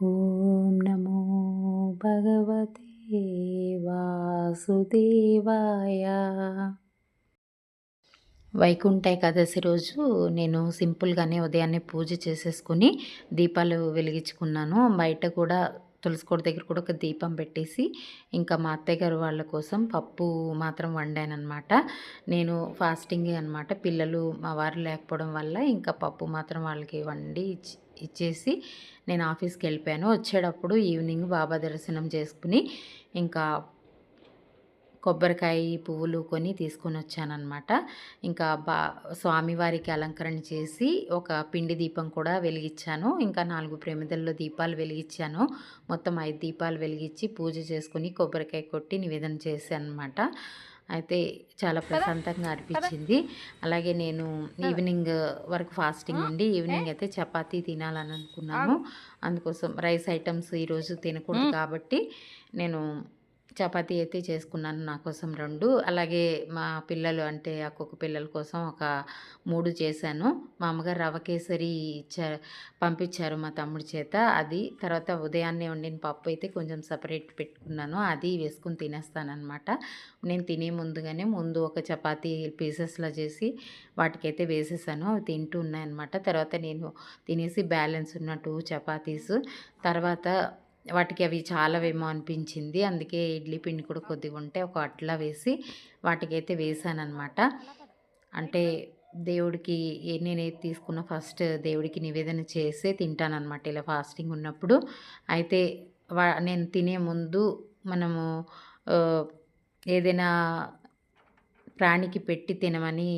ఓం నమో భగవతే వాసుదేవాయ. వైకుంఠ ఏకాదశి రోజు నేను సింపుల్గానే ఉదయాన్నే పూజ చేసేసుకుని దీపాలు వెలిగించుకున్నాను. బయట కూడా తులసికోట దగ్గర కూడా ఒక దీపం పెట్టేసి ఇంకా మా అత్తయ్య గారు వాళ్ళ కోసం పప్పు మాత్రం వండాను అనమాట నేను ఫాస్టింగే అనమాట పిల్లలు మా వారు లేకపోవడం వల్ల ఇంకా పప్పు మాత్రం వాళ్ళకి వండి ఇచ్చేసి నేను ఆఫీస్కి వెళ్ళిపోయాను. వచ్చేటప్పుడు ఈవినింగ్ బాబా దర్శనం చేసుకుని ఇంకా కొబ్బరికాయ పువ్వులు కొని తీసుకొని వచ్చానమాట ఇంకా బా స్వామివారికి అలంకరణ చేసి ఒక పిండి దీపం కూడా వెలిగించాను ఇంకా నాలుగు ప్రేమిదల్లో దీపాలు వెలిగించాను మొత్తం ఐదు దీపాలు వెలిగించి పూజ చేసుకుని కొబ్బరికాయ కొట్టి నివేదన చేశాను అనమాట అయితే చాలా ప్రశాంతంగా అనిపించింది. అలాగే నేను ఈవినింగ్ వరకు ఫాస్టింగ్ ఉండి ఈవినింగ్ అయితే చపాతీ తినాలని అనుకున్నాను అందుకోసం రైస్ ఐటమ్స్ ఈరోజు తినకూడదు కాబట్టి నేను చపాతీ అయితే చేసుకున్నాను నా కోసం రెండు. అలాగే మా పిల్లలు అంటే ఒక్కొక్క పిల్లల కోసం ఒక మూడు చేశాను. మా అమ్మగారు రవ కేసరి ఇచ్చారు పంపించారు మా తమ్ముడి చేత. అది తర్వాత ఉదయాన్నే వండిన పప్పు అయితే కొంచెం సపరేట్ పెట్టుకున్నాను. అది వేసుకుని తినేస్తానమాట నేను తినే ముందుగానే ముందు ఒక చపాతీ పీసెస్లా చేసి వాటికైతే వేసేసాను. అవి తింటూ ఉన్నాయన్నమాట. తర్వాత నేను తినేసి బ్యాలెన్స్ ఉన్న టూ చపాతీస్. తర్వాత వాటికి అవి చాలావేమో అనిపించింది. అందుకే ఇడ్లీ పిండి కూడా కొద్దిగా ఉంటే ఒక అట్లా వేసి వాటికైతే వేసానమాట అంటే దేవుడికి నేనైతే తీసుకున్న ఫస్ట్ దేవుడికి నివేదన చేసే తింటానమాట ఇలా ఫాస్టింగ్ ఉన్నప్పుడు. అయితే వా నేను తినే ముందు మనము ఏదైనా ప్రాణికి పెట్టి తినమని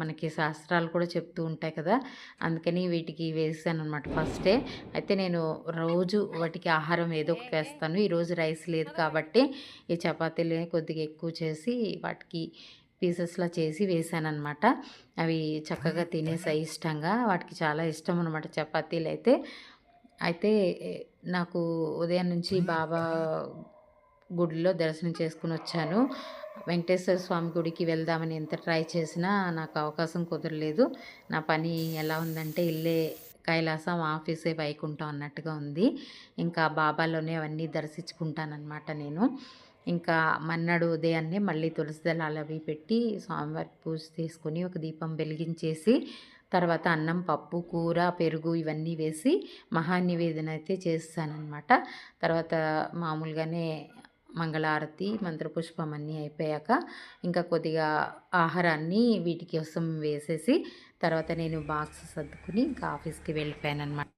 మనకి శాస్త్రాలు కూడా చెప్తూ ఉంటాయి కదా. అందుకని వీటికి వేసాను అనమాట ఫస్టే అయితే నేను రోజు వాటికి ఆహారం ఏదో ఒకటి వేస్తాను. ఈరోజు రైస్ లేదు కాబట్టి ఈ చపాతీలు కొద్దిగా ఎక్కువ చేసి వాటికి పీసెస్లా చేసి వేసాను అనమాట అవి చక్కగా తినేసాయి ఇష్టంగా. వాటికి చాలా ఇష్టం అనమాట చపాతీలు అయితే. అయితే నాకు ఉదయం నుంచి బాబా గుడిలో దర్శనం చేసుకుని వచ్చాను. వెంకటేశ్వర స్వామి గుడికి వెళ్దామని ఎంత ట్రై చేసినా నాకు అవకాశం కుదరలేదు. నా పని ఎలా ఉందంటే ఇల్లే కైలాసం ఆఫీసే వైకుంఠం అన్నట్టుగా ఉంది. ఇంకా బాబాలోనే అవన్నీ దర్శించుకుంటానమాట నేను. ఇంకా మన్నాడు ఉదయాన్నే మళ్ళీ తులసి దళాలు అవి పెట్టి స్వామివారి పూజ తీసుకుని ఒక దీపం వెలిగించేసి తర్వాత అన్నం పప్పు కూర పెరుగు ఇవన్నీ వేసి మహానివేదన అయితే చేస్తానన్నమాట. తర్వాత మామూలుగానే మంగళారతి మంత్రపుష్పం అన్నీ అయిపోయాక ఇంకా కొద్దిగా ఆహారాన్ని వీటి కోసం వేసేసి తర్వాత నేను బాక్స్ సర్దుకుని ఇంకా ఆఫీస్కి వెళ్ళిపోయాను అనమాట